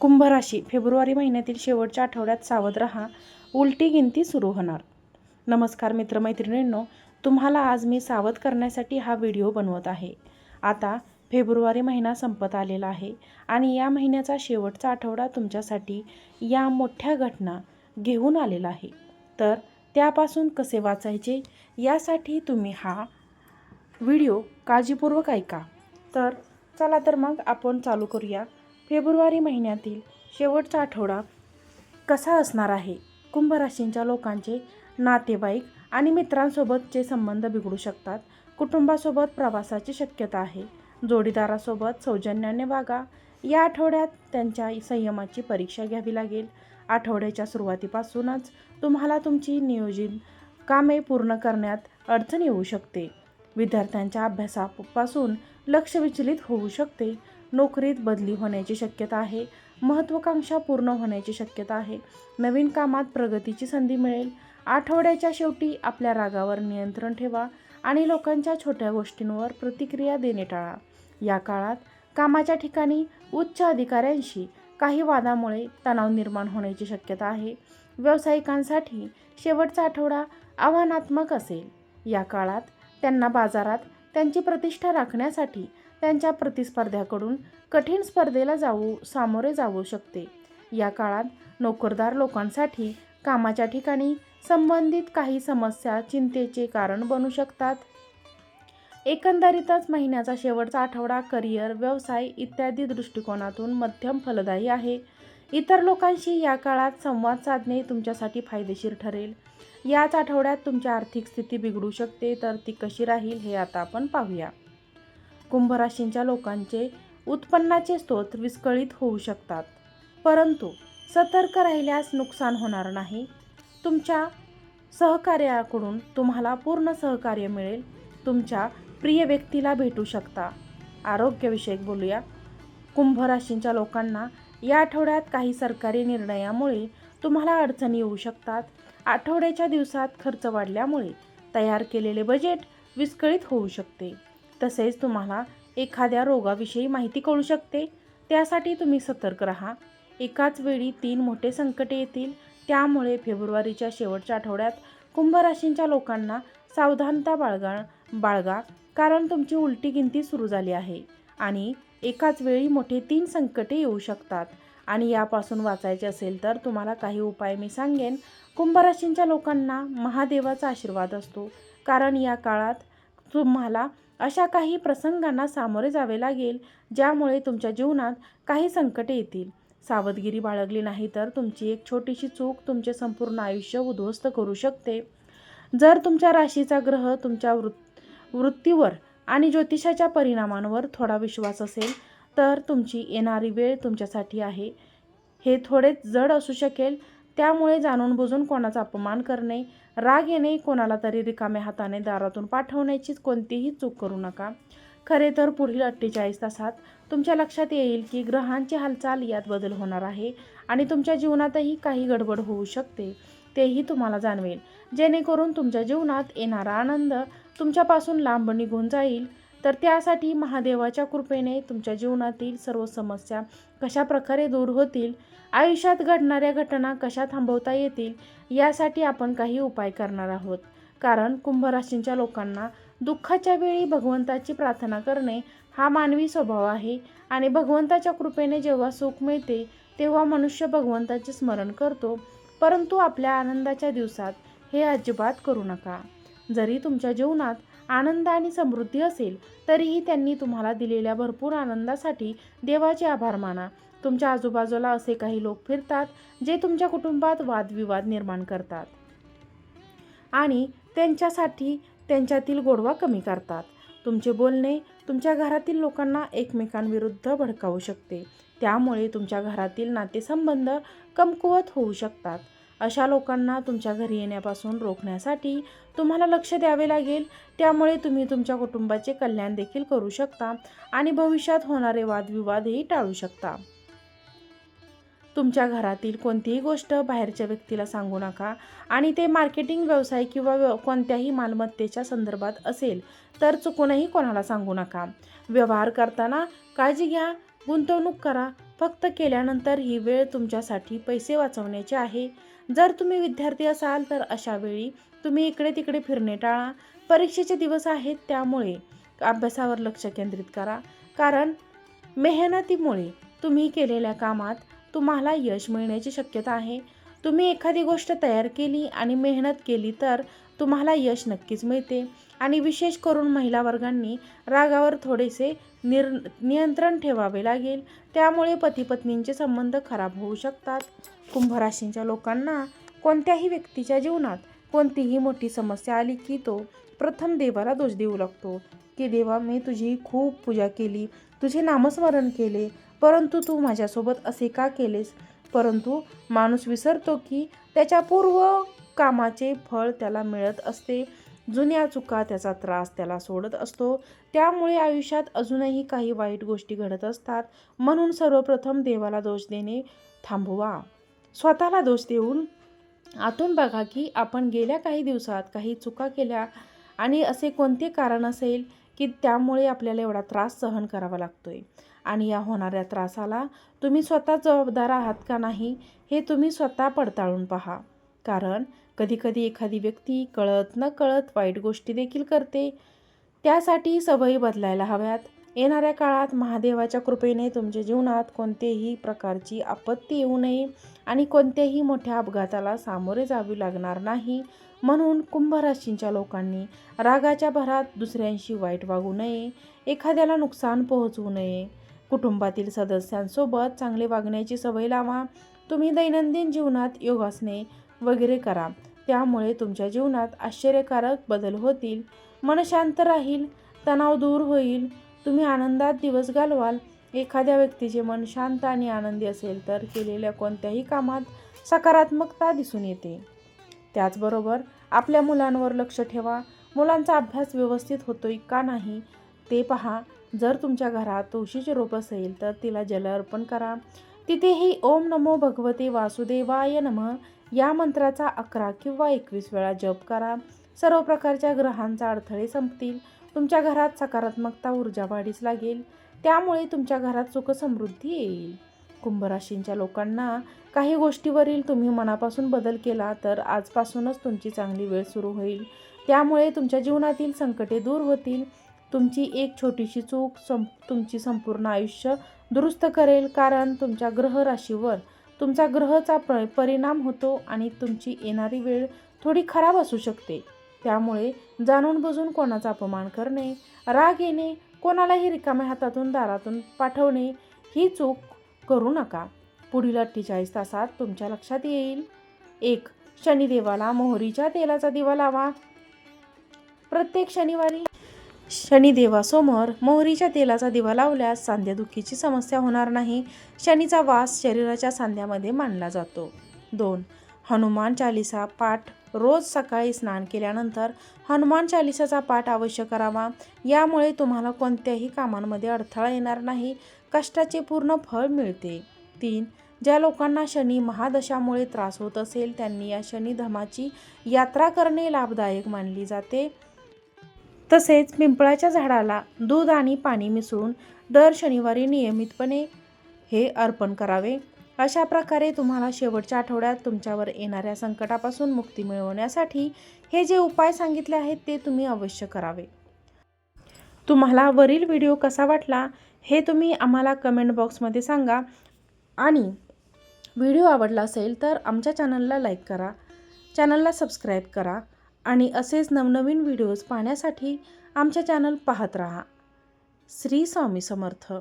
कुंभ राशी फेब्रुवारी महिन्यातील शेवटच्या आठवड्यात सावध रहा. उलटी गिनती सुरू होणार. नमस्कार मित्रमैत्रिणींनो तुम्हाला आज मी सावध करण्यासाठी हा व्हिडिओ बनवत आहे. आता फेब्रुवारी महिना संपत आलेला आहे आणि या महिन्याचा शेवटचा आठवडा तुमच्यासाठी या मोठ्या घटना घेऊन आलेला आहे. तर त्यापासून कसे वाचायचे यासाठी तुम्ही हा व्हिडिओ काळजीपूर्वक ऐका. तर चला तर मग आपण चालू करूया. फेब्रुवारी महिन्यातील शेवटचा आठवडा कसा असणार आहे? कुंभ राशींच्या लोकांचे नातेवाईक आणि मित्रांसोबतचे संबंध बिघडू शकतात. कुटुंबासोबत प्रवासाची शक्यता आहे. जोडीदारासोबत सौजन्याने वागा. या आठवड्यात त्यांच्या संयमाची परीक्षा घ्यावी लागेल. आठवड्याच्या सुरुवातीपासूनच तुम्हाला तुमची नियोजित कामे पूर्ण करण्यात अडचण येऊ शकते. विद्यार्थ्यांच्या अभ्यासापासून लक्ष विचलित होऊ शकते. नोकरीत बदली होण्याची शक्यता आहे. महत्त्वाकांक्षा पूर्ण होण्याची शक्यता आहे. नवीन कामात प्रगतीची संधी मिळेल. आठवड्याच्या शेवटी आपल्या रागावर नियंत्रण ठेवा आणि लोकांच्या छोट्या गोष्टींवर प्रतिक्रिया देणे टाळा. या काळात कामाच्या ठिकाणी उच्च अधिकाऱ्यांशी काही वादामुळे तणाव निर्माण होण्याची शक्यता आहे. व्यावसायिकांसाठी शेवटचा आठवडा आव्हानात्मक असेल. या काळात त्यांना बाजारात त्यांची प्रतिष्ठा राखण्यासाठी त्यांच्या प्रतिस्पर्ध्याकडून कठीण स्पर्धेला जाऊ सामोरे जाऊ शकते. या काळात नोकरदार लोकांसाठी कामाच्या ठिकाणी संबंधित काही समस्या चिंतेचे कारण बनू शकतात. एकंदरीतच महिन्याचा शेवटचा आठवडा करिअर व्यवसाय इत्यादी दृष्टिकोनातून मध्यम फलदायी आहे. इतर लोकांशी या काळात संवाद साधणे तुमच्यासाठी फायदेशीर ठरेल. याच आठवड्यात तुमची आर्थिक स्थिती बिघडू शकते तर ती कशी राहील हे आता आपण पाहूया. कुंभ राशींच्या लोकांचे उत्पन्नाचे स्रोत विस्कळीत होऊ शकतात. परंतु सतर्क राहिल्यास नुकसान होणार नाही. तुमच्या सहकार्याकडून तुम्हाला पूर्ण सहकार्य मिळेल. तुमच्या प्रिय व्यक्तीला भेटू शकता. आरोग्यविषयक बोलूया. कुंभ राशींच्या लोकांना या आठवड्यात काही सरकारी निर्णयामुळे तुम्हाला अडचणी येऊ शकतात. आठवड्याच्या दिवसात खर्च वाढल्यामुळे तयार केलेले बजेट विस्कळीत होऊ शकते. तसेच तुम्हाला एखाद्या रोगाविषयी माहिती कळू शकते. त्यासाठी तुम्ही सतर्क राहा. एकाच वेळी तीन मोठे संकटे येतील. त्यामुळे फेब्रुवारीच्या शेवटच्या आठवड्यात कुंभ राशींच्या लोकांना सावधानता बाळगा बाळगा कारण तुमची उलटी गिनती सुरू झाली आहे आणि एकाच वेळी मोठे तीन संकटे येऊ शकतात. आणि यापासून वाचायचे असेल तर तुम्हाला काही उपाय मी सांगेन. कुंभराशींच्या लोकांना महादेवाचा आशीर्वाद असतो. कारण या काळात तुम्हाला अशा काही प्रसंगांना सामोरे जावे लागेल ज्यामुळे तुमच्या जीवनात काही संकटे येतील. सावधगिरी बाळगली नाही तर तुमची एक छोटीशी चूक तुमचे संपूर्ण आयुष्य उद्ध्वस्त करू शकते. जर तुमच्या राशीचा ग्रह तुमच्या वृत् वृत्तीवर आणि ज्योतिषाच्या परिणामांवर थोडा विश्वास असेल तर तुमची येणारी वेळ तुमच्यासाठी आहे. हे थोडे जड असू शकेल त्यामुळे जाणून बुजून कोणाचा अपमान करणे राग येणे कोणाला तरी रिकाम्या हाताने दारातून पाठवण्याची कोणतीही चूक करू नका. खरे तर पुढील अठ्ठेचाळीस तासात तुमच्या लक्षात येईल की ग्रहांची हालचाल यात बदल होणार आहे आणि तुमच्या जीवनातही काही गडबड होऊ शकते तेही तुम्हाला जाणवेल. जेणेकरून तुमच्या जीवनात येणारा आनंद तुमच्यापासून लांब निघून जाईल. तर त्यासाठी महादेवाच्या कृपेने तुमच्या जीवनातील सर्व समस्या कशा प्रकारे दूर होतील आयुष्यात घडणाऱ्या घटना कशा थांबवता येतील यासाठी आपण काही उपाय करणार आहोत. कारण कुंभराशींच्या लोकांना दुःखाच्या वेळी भगवंताची प्रार्थना करणे हा मानवी स्वभाव आहे आणि भगवंताच्या कृपेने जेव्हा सुख मिळते तेव्हा मनुष्य भगवंताचे स्मरण करतो. परंतु आपल्या आनंदाच्या दिवसात हे अजिबात करू नका. जरी तुमच्या जीवनात आनंद आणि समृद्धी असेल तरीही त्यांनी तुम्हाला दिलेल्या भरपूर आनंदासाठी देवाचे आभार माना. तुमच्या आजूबाजूला असे काही लोक फिरतात जे तुमच्या कुटुंबात वादविवाद निर्माण करतात. आणि त्यांच्यासाठी त्यांच्यातील गोडवा कमी करतात. तुमचे बोलणे तुमच्या घरातील लोकांना एकमेकांविरुद्ध भडकावू शकते. त्यामुळे तुमच्या घरातील नातेसंबंध कमकुवत होऊ शकतात. अशा लोकांना तुमच्या घरी येण्यापासून रोखण्यासाठी तुम्हाला लक्ष द्यावे लागेल. त्यामुळे तुम्ही तुमच्या कुटुंबाचे कल्याण देखील करू शकता आणि भविष्यात होणारे वादविवादही टाळू शकता. तुमच्या घरातील कोणतीही गोष्ट बाहेरच्या व्यक्तीला सांगू नका आणि ते मार्केटिंग व्यवसाय किंवा कोणत्याही मालमत्तेच्या संदर्भात असेल तर चुकूनही कोणाला सांगू नका. व्यवहार करताना काळजी घ्या गुंतवणूक करा. फक्त केल्यानंतर ही वेळ तुमच्यासाठी पैसे वाचवण्याची आहे. जर तुम्ही विद्यार्थी असाल तर अशा वेळी तुम्ही इकडे तिकडे फिरणे टाळा. परीक्षेचे दिवस आहेत त्यामुळे अभ्यासावर लक्ष केंद्रित करा. कारण मेहनतीमुळे तुम्ही केलेल्या कामात तुम्हाला यश मिळण्याची शक्यता आहे. तुम्ही एखादी गोष्ट तयार केली आणि मेहनत केली तर तुम्हाला यश नक्कीच मिळते. आणि विशेष करून महिला वर्गांनी रागावर थोडेसे निर नियंत्रण ठेवावे लागेल. त्यामुळे पतीपत्नींचे संबंध खराब होऊ शकतात. कुंभराशींच्या लोकांना कोणत्याही व्यक्तीच्या जीवनात कोणतीही मोठी समस्या आली की तो प्रथम देवाला दोष देऊ लागतो. की देवा मी तुझी खूप पूजा केली तुझे नामस्मरण केले परंतु तू माझ्यासोबत असे का केलेस? परंतु माणूस विसरतो की त्याच्या पूर्व कामाचे फळ त्याला मिळत असते. जुन्या चुका त्याचा त्रास त्याला सोडत असतो. त्यामुळे आयुष्यात अजूनही काही वाईट गोष्टी घडत असतात. म्हणून सर्वप्रथम देवाला दोष देणे थांबवा. स्वतःला दोष देऊन आतून बघा की आपण गेल्या काही दिवसात काही चुका केल्या आणि असे कोणते कारण असेल की त्यामुळे आपल्याला एवढा त्रास सहन करावा लागतोय? आणि या होणाऱ्या त्रासाला तुम्ही स्वतः जबाबदार आहात का नाही हे तुम्ही स्वतः पडताळून पहा. कारण कधीकधी एखादी व्यक्ती कळत न कळत वाईट गोष्टी देखील करते. त्यासाठी सवयी बदलायला हव्यात. येणाऱ्या काळात महादेवाच्या कृपेने तुमच्या जीवनात कोणतेही प्रकारची आपत्ती येऊ नये आणि कोणत्याही मोठ्या अपघाताला सामोरे जावे लागणार नाही. म्हणून कुंभराशींच्या लोकांनी रागाच्या भरात दुसऱ्यांशी वाईट वागू नये. एखाद्याला नुकसान पोहोचवू नये. कुटुंबातील सदस्यांसोबत चांगले वागण्याची सवय लावा. तुम्ही दैनंदिन जीवनात योगासने वगैरे करा. त्यामुळे तुमच्या जीवनात आश्चर्यकारक बदल होतील. मन शांत राहील तणाव दूर होईल. तुम्ही आनंदात दिवस घालवाल. एखाद्या व्यक्तीचे मन शांत आणि आनंदी असेल तर केलेल्या कोणत्याही कामात सकारात्मकता दिसून येते. त्याचबरोबर आपल्या मुलांवर लक्ष ठेवा. मुलांचा अभ्यास व्यवस्थित होतोय का नाही ते पहा. जर तुमच्या घरात तुळशीचे रोप असेल तर तिला जल अर्पण करा. तिथेही ओम नमो भगवते वासुदेवाय नमः. या मंत्राचा अकरा किंवा एकवीस वेळा जप करा. सर्व प्रकारच्या ग्रहांचा अडथळे संपतील. तुमच्या घरात सकारात्मकता ऊर्जा वाढीस लागेल. त्यामुळे तुमच्या घरात सुखसमृद्धी येईल. कुंभराशींच्या लोकांना काही गोष्टीवरील तुम्ही मनापासून बदल केला तर आजपासूनच तुमची चांगली वेळ सुरू होईल. त्यामुळे तुमच्या जीवनातील संकटे दूर होतील. तुमची एक छोटीशी चूक सं तुमची संपूर्ण आयुष्य दुरुस्त करेल कारण तुमच्या ग्रह राशीवर तुमचा ग्रहचा प परिणाम होतो आणि तुमची येणारी वेळ थोडी खराब असू शकते. त्यामुळे जाणून बुजून कोणाचा अपमान करणे राग येणे कोणालाही रिकाम्या हातातून दारातून पाठवणे ही चूक करू नका. पुढील अठ्ठेचाळीस तासात तुमच्या लक्षात येईल. एक शनिदेवाला मोहरीच्या तेलाचा दिवा लावा. प्रत्येक शनिवारी शनिदेवासमोर मोहरीच्या तेलाचा दिवा लावल्यास सांध्यादुखीची समस्या होणार नाही शनीचा वास शरीराच्या सांध्यामध्ये मानला जातो. दोन हनुमान चालिसा पाठ रोज सकाळी स्नान केल्यानंतर हनुमान चालिसाचा पाठ अवश्य करावा. यामुळे तुम्हाला कोणत्याही कामांमध्ये अडथळा येणार नाही कष्टाचे पूर्ण फळ मिळते. तीन ज्या लोकांना शनी महादशामुळे त्रास होत असेल त्यांनी या शनिधमाची यात्रा करणे लाभदायक मानली जाते. तसेच पिंपळाच्या झाडाला दूध आणि पाणी मिसळून दर शनिवारी नियमितपणे हे अर्पण करावे. अशा प्रकारे तुम्हाला शेवटच्या आठवड्यात तुमच्यावर येणाऱ्या संकटापासून मुक्ती मिळवण्यासाठी हे जे उपाय सांगितले आहेत ते तुम्ही अवश्य करावे. तुम्हाला वरील व्हिडिओ कसा वाटला हे तुम्ही आम्हाला कमेंट बॉक्समध्ये सांगा. आणि व्हिडिओ आवडला असेल तर आमच्या चॅनलला लाईक करा. चॅनलला सबस्क्राईब करा. आणि असेच नवनवीन व्हिडिओज पाहण्यासाठी आमच्या चॅनल पाहत राहा. श्री स्वामी समर्थ.